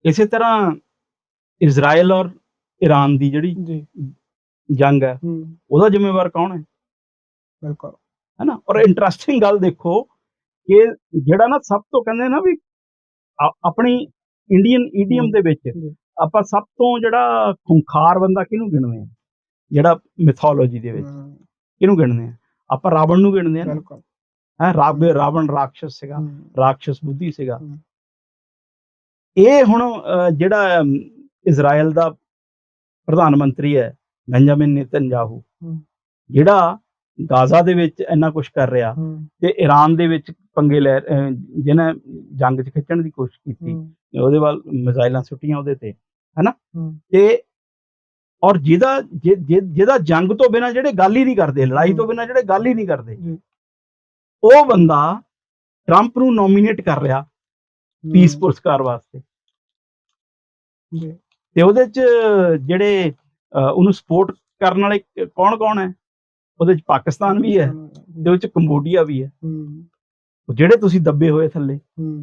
Speaker 2: ਇਸੇ ਤਰ੍ਹਾਂ ਇਜ਼ਰਾਈਲ ਔਰ ਈਰਾਨ ਦੀ ਜਿਹੜੀ
Speaker 1: ਜੀ।
Speaker 2: ਜੰਗ ਹੈ
Speaker 1: ਹੂੰ।
Speaker 2: ਉਹਦਾ ਜ਼ਿੰਮੇਵਾਰ ਕੌਣ ਹੈ?
Speaker 1: ਬਿਲਕੁਲ।
Speaker 2: ਹੈਨਾ? ਔਰ ਇੰਟਰਸਟਿੰਗ ਗੱਲ ਦੇਖੋ ਕਿ ਜਿਹੜਾ ਨਾ ਸਭ ਤੋਂ ਕਹਿੰਦੇ ਨਾ ਵੀ ਆ- ਆਪਣੀ ਇੰਡੀਅਨ ਈਡੀਅਮ ਦੇ ਵਿੱਚ
Speaker 1: ਜੀ।
Speaker 2: ਆਪਾਂ ਸਭ ਤੋਂ ਜਿਹੜਾ ਖੁੰਖਾਰ ਬੰਦਾ ਕਿਹਨੂੰ ਗਿਣਦੇ ਆ ਜਿਹੜਾ ਮਿਥੋਲੋਜੀ ਦੇ ਵਿੱਚ
Speaker 1: ਹੂੰ,
Speaker 2: ਕਿਹਨੂੰ ਗਿਣਦੇ ਆ ਆਪਾਂ ਰਾਵਣ ਨੂੰ ਗਿਣਦੇ ਆ
Speaker 1: ਬਿਲਕੁਲ।
Speaker 2: ਹੈ ਰਾਵਣ ਰਾਖਸ਼ ਸੀਗਾ
Speaker 1: ਹੂੰ,
Speaker 2: ਰਾਖਸ਼ ਬੁੱਧੀ ਸੀਗਾ।
Speaker 1: ਹਮ।
Speaker 2: ਇਹ ਹੁਣ ਅਹ, ਜਿਹੜਾ ਅਮ, ਇਜ਼ਰਾਈਲ ਦਾ ਪ੍ਰਧਾਨ ਮੰਤਰੀ ਹੈ ਬੈਂਜਾਮਿਨ ਨੇਤਨਯਾਹੂ। ਜਿਹੜਾ ਗਾਜ਼ਾ ਦੇ ਵਿੱਚ ਇੰਨਾ ਕੁਝ ਕਰ ਰਿਹਾ ਤੇ ਈਰਾਨ ਦੇ ਵਿੱਚ ਪੰਗੇ ਲੈ ਜਿਹਨੇ ਜੰਗ 'ਚ ਖਿੱਚਣ ਦੀ ਕੋਸ਼ਿਸ਼ ਕੀਤੀ ਉਹਦੇ ਵੱਲ ਮਿਜ਼ਾਈਲਾਂ ਸੁੱਟੀਆਂ ਉਹਦੇ ਤੇ
Speaker 1: ਹੂੰ,
Speaker 2: ਤੇ ਔਰ ਜਿਹਦਾ ਜਿਹਦਾ ਜੰਗ ਤੋਂ ਬਿਨਾ ਜਿਹੜੇ ਗੱਲ ਹੀ ਨਹੀਂ ਕਰਦੇ ਲੜਾਈ ਤੋਂ। ਬਿਨਾ ਜਿਹੜੇ ਗੱਲ ਹੀ ਨਹੀਂ ਕਰਦੇ। ਉਹ ਬੰਦਾ ਟਰੰਪ ਨੂੰ ਨੋਮੀਨੇਟ ਕਰ ਰਿਹਾ ਪੀਸ ਪੁਰਸਕਾਰ ਵਾਸਤੇ। ਤੇ ਉਹਦੇ ਚ ਜਿਹੜੇ ਉਹਨੂੰ ਸਪੋਰਟ ਕਰਨ ਵਾਲੇ ਕੌਣ ਕੌਣ ਹੈ? ਉਹਦੇ ਚ ਪਾਕਿਸਤਾਨ ਵੀ ਹੈ ਤੇ ਉਹ ਚ ਕੰਬੋਡੀਆ ਵੀ ਹੈ।
Speaker 1: ਹੂੰ,
Speaker 2: ਉਹ ਜਿਹੜੇ ਤੁਸੀਂ ਦੱਬੇ ਹੋਏ ਥੱਲੇ।
Speaker 1: ਹੂੰ,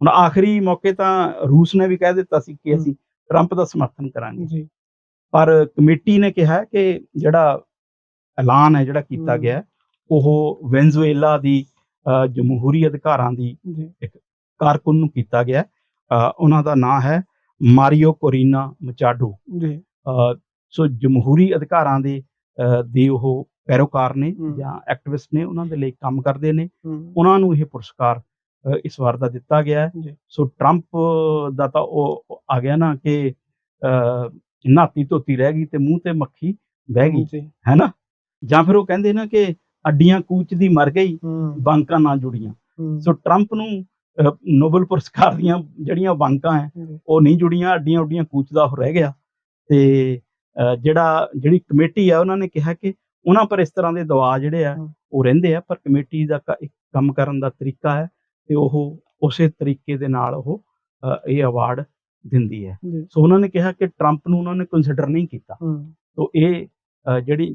Speaker 2: ਹੁਣ ਆਖਰੀ ਮੌਕੇ ਤਾਂ ਰੂਸ ਨੇ ਵੀ ਕਹਿ ਦਿੱਤਾ ਸੀ ਕਿ। ਅਸੀਂ ਟਰੰਪ ਦਾ ਸਮਰਥਨ ਕਰਾਂਗੇ।
Speaker 1: ਜੀ।
Speaker 2: ਪਰ ਕਮੇਟੀ ਨੇ ਕਿਹਾ ਕਿ ਜਿਹੜਾ ਐਲਾਨ ਹੈ ਜਿਹੜਾ ਕੀਤਾ। ਗਿਆ ਉਹ ਵੈਨਜ਼ੂਏਲਾ ਦੀ ਜਮਹੂਰੀ ਅਧਿਕਾਰਾਂ ਦੀ
Speaker 1: ਜੀ।
Speaker 2: ਕਾਰਕੁਨ ਨੂੰ ਕੀਤਾ ਗਿਆ। ਉਹਨਾਂ ਦਾ ਨਾਮ ਹੈ ਮਾਰੀਓ ਕੋਰੀਨਾ ਮਚਾਡੋ।
Speaker 1: ਜੀ।
Speaker 2: ਸੋ ਜਮਹੂਰੀ ਅਧਿਕਾਰਾਂ ਦੇ ਦੇ ਉਹ ਪੈਰੋਕਾਰ ਨੇ। ਜਾਂ ਐਕਟਿਵਿਸਟ ਨੇ ਉਹਨਾਂ ਦੇ ਲਈ ਕੰਮ ਕਰਦੇ ਨੇ। ਉਹਨਾਂ ਨੂੰ ਇਹ ਪੁਰਸਕਾਰ ਇਸ ਵਾਰ ਦਾ ਦਿੱਤਾ ਗਿਆ ਸੋ ਟਰੰਪ ਦਾ ਤਾਂ ਉਹ ਆ ਗਿਆ ਨਾ ਕਿ ਨਾਤੀ ਧੋਤੀ ਰਹਿ ਗਈ ਤੇ ਮੂੰਹ ਤੇ ਮੱਖੀ ਬਹਿ ਗਈ
Speaker 1: ਜੀ।
Speaker 2: ਹੈ ਨਾ? ਜਾਂ ਫਿਰ ਉਹ ਕਹਿੰਦੇ ਨਾ ਕਿ ਅੱਡੀਆਂ ਕੂਚ ਦੀ ਮਰ ਗਈ ਬਾਂਕਾਂ ਨਾ ਜੁੜੀਆਂ। ਸੋ ਟਰੰਪ ਨੂੰ ਨੋਬਲ ਪੁਰਸਕਾਰ ਦੀਆਂ ਜਿਹੜੀਆਂ ਬਾਂਕਾਂ ਹੈ ਉਹ ਨਹੀਂ ਜੁੜੀਆਂ ਅੱਡੀਆਂ ਉੱਡੀਆਂ ਕੂਚ ਦਾ ਉਹ ਰਹਿ ਗਿਆ। ਤੇ ਜਿਹੜਾ ਜਿਹੜੀ ਕਮੇਟੀ ਆ ਉਹਨਾਂ ਨੇ ਕਿਹਾ ਕਿ ਉਹਨਾਂ ਪਰ ਇਸ ਤਰ੍ਹਾਂ ਦੇ ਦਬਾਅ ਜਿਹੜੇ ਆ। ਉਹ ਰਹਿੰਦੇ ਆ ਪਰ ਕਮੇਟੀ ਦਾ ਕੰਮ ਕਰਨ ਦਾ ਤਰੀਕਾ ਹੈ ਤੇ ਉਹ ਉਸੇ ਤਰੀਕੇ ਦੇ ਨਾਲ ਉਹ ਇਹ ਅਵਾਰਡ ਦਿੰਦੀ ਹੈ। ਸੋ ਉਹਨਾਂ ਨੇ ਕਿਹਾ ਕਿ ਟਰੰਪ ਨੂੰ ਉਹਨਾਂ ਨੇ ਕੰਸੀਡਰ ਨਹੀਂ ਕੀਤਾ।
Speaker 1: ਹੂੰ।
Speaker 2: ਤੋ ਇਹ ਜਿਹੜੀ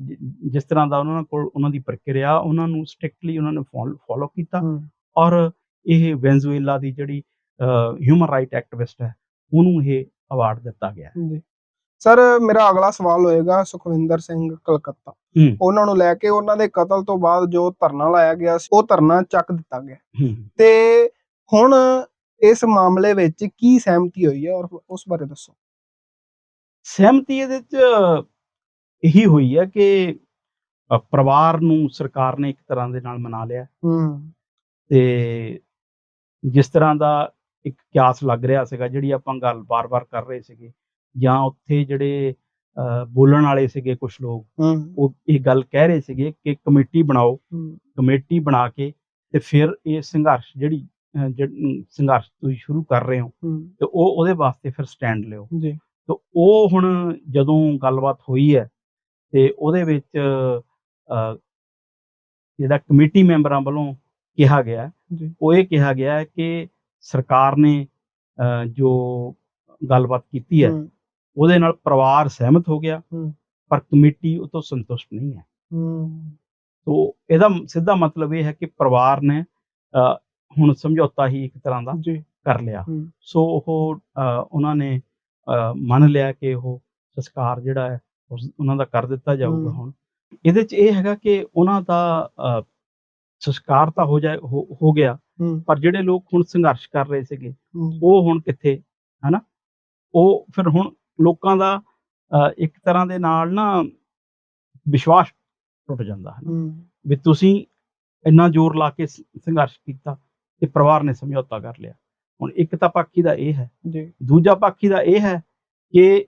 Speaker 2: ਜਿਸ ਤਰ੍ਹਾਂ ਦਾ ਉਹਨਾਂ ਕੋਲ ਉਹਨਾਂ ਦੀ ਪ੍ਰਕਿਰਿਆ ਉਹਨਾਂ ਨੂੰ ਸਟ੍ਰਿਕਟਲੀ ਉਹਨਾਂ ਨੇ ਫੋਲੋ ਕੀਤਾ
Speaker 1: ਹੂੰ।
Speaker 2: ਔਰ ਇਹ ਵੈਨਜ਼ੂਏਲਾ ਦੀ ਜਿਹੜੀ ਹਿਊਮਨ ਰਾਈਟ ਐਕਟਿਵਿਸਟ ਹੈ ਉਹਨੂੰ ਇਹ ਅਵਾਰਡ ਦਿੱਤਾ ਗਿਆ ਹੈ।
Speaker 1: ਸਰ ਮੇਰਾ ਅਗਲਾ ਸਵਾਲ ਹੋਏਗਾ ਸੁਖਵਿੰਦਰ ਸਿੰਘ ਕਲਕੱਤਾ। ਉਹਨਾਂ ਨੂੰ ਲੈ ਕੇ ਉਹਨਾਂ ਦੇ ਕਤਲ ਤੋਂ ਬਾਅਦ ਜੋ ਧਰਨਾ ਲਾਇਆ ਗਿਆ ਸੀ ਉਹ ਧਰਨਾ ਚੱਕ ਦਿੱਤਾ ਗਿਆ। ਤੇ ਹੁਣ ਇਸ ਮਾਮਲੇ ਵਿੱਚ ਕੀ ਸਹਿਮਤੀ ਹੋਈ ਹੈ ਔਰ ਉਸ ਬਾਰੇ ਦੱਸੋ।
Speaker 2: ਸਹਿਮਤੀ ਇਹਦੇ ਚ ਇਹੀ ਹੋਈ ਹੈ ਕਿ ਪਰਿਵਾਰ ਨੂੰ ਸਰਕਾਰ ਨੇ ਇੱਕ ਤਰ੍ਹਾਂ ਦੇ ਨਾਲ ਮਨਾ ਲਿਆ।
Speaker 1: ਹੂੰ।
Speaker 2: ਤੇ ਜਿਸ ਤਰ੍ਹਾਂ ਦਾ ਇੱਕ ਕਿਆਸ ਲੱਗ ਰਿਹਾ ਸੀਗਾ ਜਿਹੜੀ ਆਪਾਂ ਗੱਲ ਬਾਰ-ਬਾਰ ਕਰ ਰਹੇ ਸੀਗੇ ਜਾਂ ਉੱਥੇ ਜਿਹੜੇ ਬੋਲਣ ਵਾਲੇ ਸੀਗੇ ਕੁਝ ਲੋਕ ਉਹ ਇਹ ਗੱਲ ਕਹਿ ਰਹੇ ਸੀਗੇ ਕਿ ਕਮੇਟੀ ਬਣਾਓ। ਕਮੇਟੀ ਬਣਾ ਕੇ ਤੇ ਫਿਰ ਇਹ ਸੰਘਰਸ਼ ਜਿਹੜੀ ਸੰਘਰਸ਼ ਤੁਸੀਂ ਸ਼ੁਰੂ ਕਰ ਰਹੇ ਹੋ ਤੇ ਉਹ ਉਹਦੇ ਵਾਸਤੇ ਫਿਰ ਸਟੈਂਡ ਲਿਓ।
Speaker 1: ਜੀ।
Speaker 2: ਤੇ ਉਹ ਹੁਣ ਜਦੋਂ ਗੱਲਬਾਤ ਹੋਈ ਹੈ ਤੇ ਉਹਦੇ ਵਿੱਚ ਜਿਹੜਾ ਕਮੇਟੀ ਮੈਂਬਰਾਂ ਵੱਲੋਂ ਕਿਹਾ ਗਿਆ ਉਹ ਇਹ ਕਿਹਾ ਗਿਆ ਕਿ ਸਰਕਾਰ ਨੇ ਜੋ ਗੱਲਬਾਤ ਕੀਤੀ ਹੈ ਉਹਦੇ ਨਾਲ ਪਰਿਵਾਰ ਸਹਿਮਤ ਹੋ ਗਿਆ। ਪਰ ਕਮੇਟੀ ਉਹ ਤੋਂ ਸੰਤੁਸ਼ਟ ਨਹੀਂ ਹੈ। ਤੋ ਇਹਦਾ ਸਿੱਧਾ ਮਤਲਬ ਇਹ ਹੈ ਕਿ ਪਰਿਵਾਰ ਨੇ ਹੁਣ ਸਮਝੌਤਾ ਹੀ ਇੱਕ ਤਰ੍ਹਾਂ ਦਾ ਕਰ ਲਿਆ। ਸੋ ਉਹ ਉਹਨਾਂ ਨੇ ਮੰਨ ਲਿਆ ਕਿ ਉਹ ਸੰਸਕਾਰ ਜਿਹੜਾ ਹੈ ਉਹਨਾਂ ਦਾ ਕਰ ਦਿੱਤਾ ਜਾਊਗਾ। ਹੁਣ। ਇਹਦੇ ਚ ਇਹ ਹੈਗਾ ਕਿ ਉਹਨਾਂ ਦਾ ਸੰਸਕਾਰ ਤਾਂ ਹੋ ਜਾਏ ਹੋ ਗਿਆ। ਪਰ ਜਿਹੜੇ ਲੋਕ ਹੁਣ ਸੰਘਰਸ਼ ਕਰ ਰਹੇ ਸੀਗੇ ਉਹ ਹੁਣ ਕਿੱਥੇ? ਹਨਾ? ਉਹ ਫਿਰ ਹੁਣ ਲੋਕਾਂ ਦਾ ਇੱਕ ਤਰ੍ਹਾਂ ਦੇ ਨਾਲ ਨਾ ਵਿਸ਼ਵਾਸ ਟੁੱਟ ਜਾਂਦਾ ਹੈ। ਵੀ ਤੁਸੀਂ ਇੰਨਾ ਜ਼ੋਰ ਲਾ ਕੇ ਸੰਘਰਸ਼ ਕੀਤਾ ਤੇ ਪਰਿਵਾਰ ਨੇ ਸਮਝੌਤਾ ਕਰ ਲਿਆ। ਹੁਣ ਇੱਕ ਤਾਂ ਪੱਖੀ ਦਾ ਇਹ ਹੈ।
Speaker 1: ਜੀ।
Speaker 2: ਦੂਜਾ ਪੱਖੀ ਦਾ ਇਹ ਹੈ ਕਿ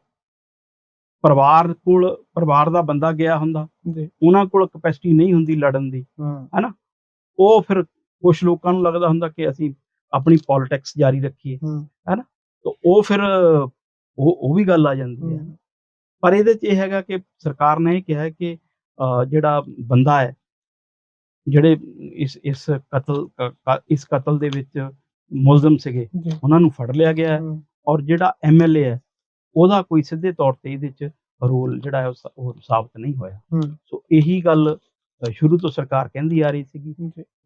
Speaker 2: ਪਰਿਵਾਰ ਕੋਲ ਪਰਿਵਾਰ ਦਾ ਬੰਦਾ ਗਿਆ ਹੁੰਦਾ।
Speaker 1: ਜੀ।
Speaker 2: ਉਹਨਾਂ ਕੋਲ ਕਪੈਸਿਟੀ ਨਹੀਂ ਹੁੰਦੀ ਲੜਨ ਦੀ।
Speaker 1: ਹਾਂ।
Speaker 2: ਉਹ ਫਿਰ ਕੁਝ ਲੋਕਾਂ ਨੂੰ ਲੱਗਦਾ ਹੁੰਦਾ ਕਿ ਅਸੀਂ ਆਪਣੀ ਪੋਲਿਟਿਕਸ ਜਾਰੀ ਰੱਖੀਏ
Speaker 1: ਹੂੰ।
Speaker 2: ਤਾਂ ਉਹ ਫਿਰ ਉਹ ਉਹ ਵੀ ਗੱਲ ਆ ਜਾਂਦੀ ਹੈ। ਪਰ ਇਹਦੇ 'ਚ ਇਹ ਹੈਗਾ ਕਿ ਸਰਕਾਰ ਨੇ ਇਹ ਕਿਹਾ ਹੈ ਕਿ ਜਿਹੜਾ ਬੰਦਾ ਹੈ ਜਿਹੜੇ ਇਸ ਇਸ ਕਤਲ ਇਸ ਕਤਲ ਦੇ ਵਿੱਚ ਮੁਲਜ਼ਮ ਸੀਗੇ ਉਹਨਾਂ ਨੂੰ ਫੜ ਲਿਆ ਗਿਆ ਹੈ ਔਰ ਜਿਹੜਾ ਐਮਐਲਏ ਹੈ ਉਹਦਾ ਕੋਈ ਸਿੱਧੇ ਤੌਰ ਤੇ ਇਹਦੇ 'ਚ ਰੋਲ ਜਿਹੜਾ ਹੈ ਉਹ ਸਾਬਤ ਨਹੀਂ ਹੋਇਆ। ਸੋ ਇਹੀ ਗੱਲ ਸ਼ੁਰੂ ਤੋਂ ਸਰਕਾਰ ਕਹਿੰਦੀ ਆ ਰਹੀ ਸੀਗੀ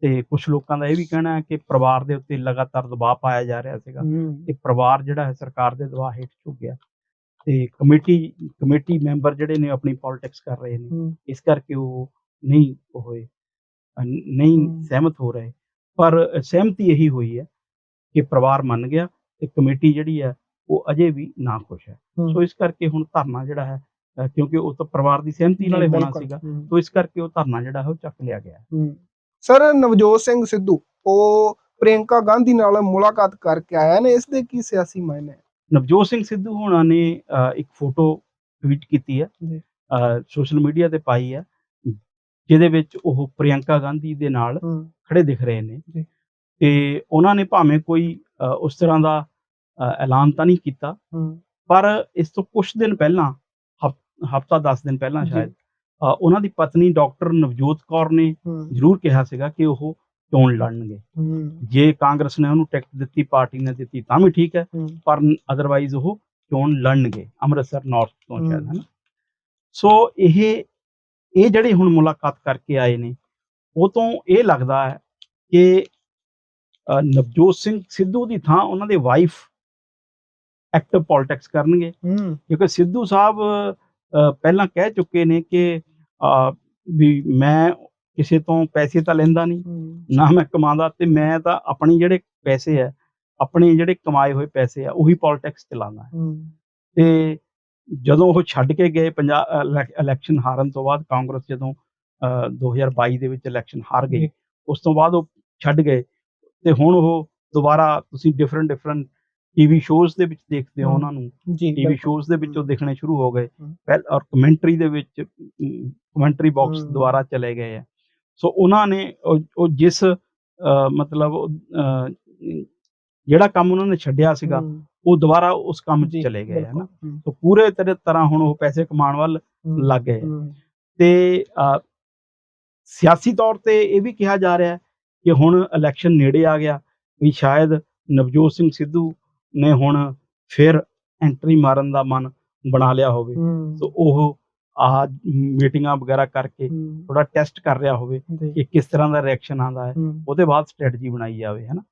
Speaker 2: ਤੇ ਕੁਝ ਲੋਕਾਂ ਦਾ ਇਹ ਵੀ ਕਹਿਣਾ ਹੈ ਕਿ ਪਰਿਵਾਰ ਦੇ ਉੱਤੇ ਲਗਾਤਾਰ ਦਬਾਅ ਪਾਇਆ ਜਾ ਰਿਹਾ ਸੀਗਾ ਤੇ ਪਰਿਵਾਰ ਜਿਹੜਾ ਹੈ ਸਰਕਾਰ ਦੇ ਦਬਾਅ ਹੇਠ ਝੁਕ ਗਿਆ ਤੇ ਕਮੇਟੀ ਕਮੇਟੀ ਮੈਂਬਰ ਜਿਹੜੇ ਨੇ ਆਪਣੀ ਪੋਲਿਟਿਕਸ ਕਰ ਰਹੇ ਨੇ। ਇਸ ਕਰਕੇ ਉਹ ਨਹੀਂ ਹੋਏ ਨਹੀਂ
Speaker 1: ਹਮ।
Speaker 2: ਸਹਿਮਤ ਹੋ ਰਹੇ। ਪਰ ਸਹਿਮਤੀ ਇਹੀ ਹੋਈ ਹੈ ਕਿ ਪਰਿਵਾਰ ਮੰਨ ਗਿਆ ਤੇ ਕਮੇਟੀ ਜਿਹੜੀ ਹੈ ਉਹ ਅਜੇ ਵੀ ਨਾ ਖੁਸ਼ ਹੈ। ਸੋ ਇਸ ਕਰਕੇ ਹੁਣ ਧਰਨਾ ਜਿਹੜਾ ਹੈ ਕਿਉਂਕਿ ਉਹ ਤਾਂ ਪਰਿਵਾਰ ਦੀ ਸਹਿਮਤੀ ਨਾਲ ਹੀ ਹੋਣਾ
Speaker 1: ਬਿਲਕੁਲ।
Speaker 2: ਸੀਗਾ
Speaker 1: ਹੂੰ।
Speaker 2: ਸੋ ਇਸ ਕਰਕੇ ਉਹ ਧਰਨਾ ਜਿਹੜਾ ਹੈ ਉਹ ਚੱਕ ਲਿਆ ਗਿਆ
Speaker 1: ਹੂੰ ਸਰ ਨਵਜੋਤ ਸਿੰਘ ਸਿੱਧੂ ਉਹ ਪ੍ਰਿਯੰਕਾ ਗਾਂਧੀ ਨਾਲ ਮੁਲਾਕਾਤ ਕਰਕੇ ਆਇਆ ਨੇ ਇਸ ਦੇ ਕੀ ਸਿਆਸੀ ਮਾਇਨੇ ਹੈ?
Speaker 2: ਨਵਜੋਤ ਸਿੰਘ ਸਿੱਧੂ ਹੋਣਾ ਨੇ ਅ, ਇੱਕ ਫੋਟੋ ਟਵੀਟ ਕੀਤੀ ਹੈ। ਸੋਸ਼ਲ ਮੀਡੀਆ ਤੇ ਪਾਈ ਹੈ ਜਿਹਦੇ ਵਿੱਚ ਉਹ ਪ੍ਰਿਯੰਕਾ ਗਾਂਧੀ ਦੇ ਨਾਲ ਖੜੇ ਦਿਖ ਰਹੇ ਨੇ। ਤੇ ਉਹਨਾਂ ਨੇ ਭਾਵੇਂ ਕੋਈ ਅ, ਉਸ ਤਰ੍ਹਾਂ ਦਾ ਅ, ਐਲਾਨ ਤਾਂ ਨਹੀਂ ਕੀਤਾ ਪਰ ਇਸ ਤੋਂ ਕੁਝ ਦਿਨ ਪਹਿਲਾਂ ਹਫਤਾ 10 ਦਿਨ ਪਹਿਲਾਂ। ਸ਼ਾਇਦ ਉਹਨਾਂ ਦੀ ਪਤਨੀ ਡਾਕਟਰ ਨਵਜੋਤ ਕੌਰ ਨੇ ਜ਼ਰੂਰ ਕਿਹਾ ਸੀਗਾ ਕਿ ਉਹ ਚੋਣ ਲੜਨਗੇ। ਜੇ ਕਾਂਗਰਸ ਨੇ ਉਹਨੂੰ ਟਿਕਟ ਦਿੱਤੀ ਪਾਰਟੀ ਨੇ ਦਿੱਤੀ ਤਾਂ ਵੀ ਠੀਕ ਹੈ ਪਰ ਅਦਰਵਾਈਜ਼ ਉਹ ਚੋਣ ਲੜਨਗੇ ਅੰਮ੍ਰਿਤਸਰ ਨਾਰਥ ਤੋਂ ਸ਼ਾਇਦ
Speaker 1: ਹਮ।
Speaker 2: ਹੈ ਸੋ ਇਹ ਇਹ ਜਿਹੜੇ ਹੁਣ ਮੁਲਾਕਾਤ ਕਰਕੇ ਆਏ ਨੇ ਉਹ ਤੋਂ ਇਹ ਲੱਗਦਾ ਹੈ ਕਿ ਨਵਜੋਤ ਸਿੰਘ ਸਿੱਧੂ ਦੀ ਥਾਂ ਉਹਨਾਂ ਦੇ ਵਾਈਫ ਐਕਟਿਵ ਪੋਲਿਟਿਕਸ ਕਰਨਗੇ। ਕਿਉਂਕਿ ਸਿੱਧੂ ਸਾਹਿਬ ਪਹਿਲਾਂ ਕਹਿ ਚੁੱਕੇ ਨੇ ਕਿ ਵੀ ਮੈਂ ਕਿਸੇ ਤੋਂ ਪੈਸੇ ਤਾਂ ਲੈਂਦਾ ਨਹੀਂ ਨਾ ਮੈਂ ਕਮਾਉਂਦਾ ਤੇ ਮੈਂ ਤਾਂ ਆਪਣੀ ਜਿਹੜੇ ਪੈਸੇ ਹੈ ਆਪਣੇ ਜਿਹੜੇ ਕਮਾਏ ਹੋਏ ਪੈਸੇ ਆ ਉਹੀ ਪੋਲਿਟਿਕਸ ਚਲਾਉਂਦਾ ਤੇ ਜਦੋਂ ਉਹ ਛੱਡ ਕੇ ਗਏ ਪੰਜਾਬ ਇਲੈਕਸ਼ਨ ਹਾਰਨ ਤੋਂ ਬਾਅਦ ਕਾਂਗਰਸ ਜਦੋਂ ਅ, 2022 ਦੇ ਵਿੱਚ ਇਲੈਕਸ਼ਨ ਹਾਰ ਗਈ। ਉਸ ਤੋਂ ਬਾਅਦ ਉਹ ਛੱਡ ਗਏ ਤੇ ਹੁਣ ਉਹ ਦੁਬਾਰਾ ਤੁਸੀਂ ਡਿਫਰੈਂਟ ਡਿਫਰੈਂਟ ਟੀਵੀ ਸ਼ੋਜ਼ ਦੇ ਵਿੱਚ ਦੇਖਦੇ ਹੋ। ਉਹਨਾਂ ਨੂੰ
Speaker 1: ਜੀ
Speaker 2: ਟੀਵੀ। ਸ਼ੋਜ਼ ਦੇ ਵਿੱਚ ਉਹ। ਦਿਖਣੇ ਸ਼ੁਰੂ ਹੋ ਗਏ। ਪਹਿਲ ਔਰ ਕਮੈਂਟਰੀ ਦੇ ਵਿੱਚ ਕਮੈਂਟਰੀ ਬਾਕਸ। ਦੁਆਰਾ ਚਲੇ ਗਏ ਆ ਸੋ ਉਹਨਾਂ ਨੇ ਉਹ ਜਿਸ ਮਤਲਬ ਜਿਹੜਾ ਕੰਮ ਉਹਨਾਂ ਨੇ ਛੱਡਿਆ ਸੀਗਾ ਉਹ ਦੁਬਾਰਾ ਉਸ ਕੰਮ 'ਚ ਚਲੇ ਗਏ। ਹਨਾ ਸੋ ਪੂਰੇ ਤਰ੍ਹਾਂ ਤਰ੍ਹਾਂ ਹੁਣ ਉਹ ਪੈਸੇ ਕਮਾਉਣ ਵੱਲ ਲੱਗ ਗਏ ਤੇ ਸਿਆਸੀ ਤੌਰ ਤੇ ਇਹ ਵੀ ਕਿਹਾ ਜਾ ਰਿਹਾ ਹੈ ਕਿ ਹੁਣ ਇਲੈਕਸ਼ਨ ਨੇੜੇ ਆ ਗਿਆ ਵੀ ਸ਼ਾਇਦ ਨਵਜੋਤ ਸਿੰਘ ਸਿੱਧੂ ਨੇ ਹੁਣ ਫਿਰ ਐਂਟਰੀ ਮਾਰਨ ਦਾ ਮਨ ਬਣਾ ਲਿਆ ਹੋਵੇ। ਸੋ ਉਹ ਆਹ ਮੀਟਿੰਗਾਂ ਵਗੈਰਾ ਕਰਕੇ ਥੋੜਾ ਟੈਸਟ ਕਰ ਰਿਹਾ ਹੋਵੇ ਕਿ ਕਿਸ ਤਰ੍ਹਾਂ ਦਾ ਰਿਐਕਸ਼ਨ ਆਉਂਦਾ ਹੈ। ਉਹਦੇ ਬਾਅਦ ਸਟ੍ਰੈਟਜੀ ਬਣਾਈ ਜਾਵੇ ਹੈ ਨਾ।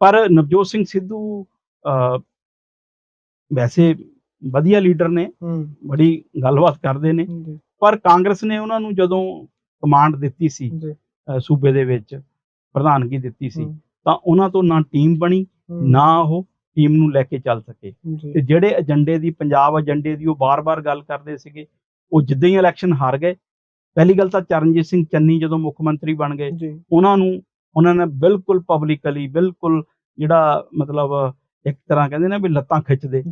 Speaker 2: ਪਰ ਨਵਜੋਤ ਸਿੰਘ ਸਿੱਧੂ ਵੈਸੇ ਵਧੀਆ ਲੀਡਰ ਨੇ ਬੜੀ ਗੱਲਬਾਤ ਕਰਦੇ ਨੇ। ਪਰ ਕਾਂਗਰਸ ਨੇ ਉਹਨਾਂ ਨੂੰ ਜਦੋਂ ਕਮਾਂਡ ਦਿੱਤੀ ਸੀ ਸੂਬੇ ਦੇ ਵਿੱਚ ਪ੍ਰਧਾਨਗੀ ਦਿੱਤੀ ਸੀ ਤਾਂ ਉਹਨਾਂ ਤੋਂ ਨਾ ਟੀਮ ਬਣੀ ਨਾ ਉਹ ਟੀਮ ਨੂੰ ਲੈ ਕੇ ਚੱਲ ਸਕੇ। ਤੇ ਜਿਹੜੇ ਏਜੰਡੇ ਦੀ ਪੰਜਾਬ ਏਜੰਡੇ ਦੀ ਉਹ ਬਾਰ-ਬਾਰ ਗੱਲ ਕਰਦੇ ਸੀਗੇ ਉਹ ਜਿੱਦਾਂ ਹੀ ਇਲੈਕਸ਼ਨ ਹਾਰ ਗਏ ਪਹਿਲੀ ਗੱਲ ਤਾਂ ਚਰਨਜੀਤ ਸਿੰਘ ਚੰਨੀ ਜਦੋਂ ਮੁੱਖ ਮੰਤਰੀ ਬਣ ਗਏ ਉਹਨਾਂ ਨੂੰ ਉਹਨਾਂ ਨੇ ਬਿਲਕੁਲ ਪਬਲਿਕਲੀ ਬਿਲਕੁਲ ਜਿਹੜਾ ਮਤਲਬ ਇੱਕ ਤਰ੍ਹਾਂ ਕਹਿੰਦੇ ਨੇ ਵੀ ਲੱਤਾਂ ਖਿੱਚਦੇ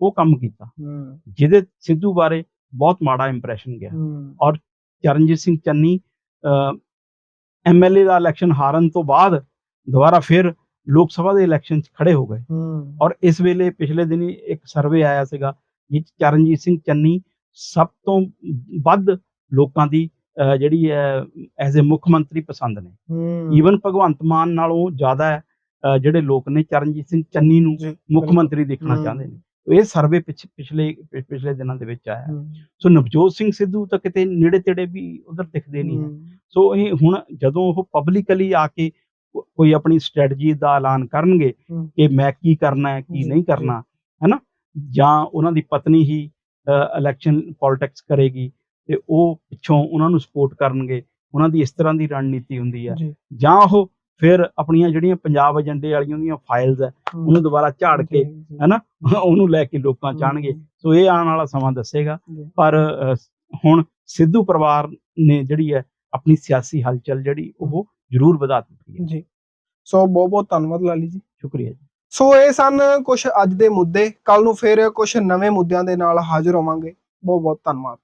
Speaker 2: ਉਹ ਕੰਮ ਕੀਤਾ। ਜਿਹਦੇ ਸਿੱਧੂ ਬਾਰੇ ਬਹੁਤ ਮਾੜਾ ਇੰਪ੍ਰੈਸ਼ਨ ਗਿਆ। ਚਰਨਜੀਤ ਸਿੰਘ ਚੰਨੀ ਐਮਐਲਏ ਦਾ ਇਲੈਕਸ਼ਨ ਹਾਰਨ ਤੋਂ ਬਾਅਦ ਦੁਬਾਰਾ ਫਿਰ ਲੋਕ ਸਭਾ ਦੇ ਇਲੈਕਸ਼ਨ 'ਚ ਖੜੇ ਹੋ ਗਏ। ਔਰ ਇਸ ਵੇਲੇ ਪਿਛਲੇ ਦਿਨੀ ਇੱਕ ਸਰਵੇ ਆਇਆ ਸੀਗਾ ਜਿਸ 'ਚ ਚਰਨਜੀਤ ਸਿੰਘ ਚੰਨੀ ਸਭ ਤੋਂ ਵੱਧ ਲੋਕਾਂ ਦੀ ਅਹ, ਜਿਹੜੀ ਹੈ ਐਜ਼ ਅ ਮੁੱਖ ਮੰਤਰੀ ਪਸੰਦ ਨੇ। ਈਵਨ ਭਗਵੰਤ ਮਾਨ ਨਾਲੋਂ ਜ਼ਿਆਦਾ ਅਹ, ਜਿਹੜੇ ਲੋਕ ਨੇ ਚਰਨਜੀਤ ਸਿੰਘ ਚੰਨੀ ਨੂੰ
Speaker 1: ਜੀ,
Speaker 2: ਮੁੱਖ
Speaker 1: ਬਿਲਕੁਲ।
Speaker 2: ਮੰਤਰੀ ਦੇਖਣਾ
Speaker 1: ਹਮ।
Speaker 2: ਚਾਹੁੰਦੇ ਨੇ। ਇਹ ਸਰਵੇ ਪਿਛ- ਪਿਛਲੇ ਪਿ- ਪਿਛਲੇ ਦਿਨਾਂ ਦੇ ਵਿੱਚ ਆਇਆ। ਸੋ ਨਵਜੋਤ ਸਿੰਘ ਸਿੱਧੂ ਤਾਂ ਕਿਤੇ ਨੇੜੇ ਤੇੜੇ ਵੀ ਉਧਰ ਦਿਖਦੇ ਨਹੀਂ ਹੈ। ਸੋ ਇਹ ਹੁਣ ਜਦੋਂ ਉਹ ਪਬਲਿਕਲੀ ਆ ਕੋ- ਕੋਈ ਆਪਣੀ ਸਟ੍ਰੈਟਜੀ ਦਾ ਐਲਾਨ ਕਰਨਗੇ। ਕਿ ਮੈਂ ਕੀ ਕਰਨਾ ਹੈ ਕੀ ਨਹੀਂ। ਕਰਨਾ ਹੈਨਾ? ਜਾਂ ਉਹਨਾਂ ਦੀ ਪਤਨੀ ਹੀ ਇਲੈਕਸ਼ਨ ਪੋਲਿਟਿਕਸ ਕਰੇਗੀ ਤੇ ਉਹ ਪਿੱਛੋਂ ਉਹਨਾਂ ਨੂੰ ਸਪੋਰਟ ਕਰਨਗੇ। ਉਹਨਾਂ ਦੀ ਇਸ ਤਰ੍ਹਾਂ ਦੀ ਰਣਨੀਤੀ ਹੁੰਦੀ ਹੈ। ਜਾਂ। ਉਹ ਫਿਰ ਆਪਣੀਆਂ ਜਿਹੜੀਆਂ ਪੰਜਾਬ ਏਜੰਡੇ ਵਾਲੀਆਂ ਦੀਆਂ ਫਾਈਲਸ ਹੈ ਉਹਨੂੰ ਦੁਬਾਰਾ ਝਾੜ ਕੇ ਹੈਨਾ? (laughs) ਉਹਨੂੰ ਲੈ ਕੇ ਲੋਕਾਂ ਚਾਹਣਗੇ ਸੋ ਇਹ ਆਉਣ ਵਾਲਾ ਸਮਾਂ ਦੱਸੇਗਾ। ਪਰ ਹੁਣ ਸਿੱਧੂ ਪਰਿਵਾਰ ਨੇ ਜਿਹੜੀ ਹੈ ਆਪਣੀ ਸਿਆਸੀ ਹਲਚਲ ਜਿਹੜੀ ਉਹ ਜ਼ਰੂਰ ਵਧਾ ਦਿੱਤੀ ਹੈ।
Speaker 1: ਜੀ। ਸੋ ਬਹੁਤ ਬਹੁਤ ਧੰਨਵਾਦ ਲਾਲੀ ਜੀ।
Speaker 2: ਸ਼ੁਕਰੀਆ ਜੀ।
Speaker 1: ਸੋ ਇਹ ਸਨ ਕੁਝ ਅੱਜ ਦੇ ਮੁੱਦੇ। ਕੱਲ ਨੂੰ ਫਿਰ ਕੁਝ ਨਵੇਂ ਮੁੱਦਿਆਂ ਦੇ ਨਾਲ ਹਾਜ਼ਰ ਹੋਵਾਂਗੇ। ਬਹੁਤ ਬਹੁਤ ਧੰਨਵਾਦ।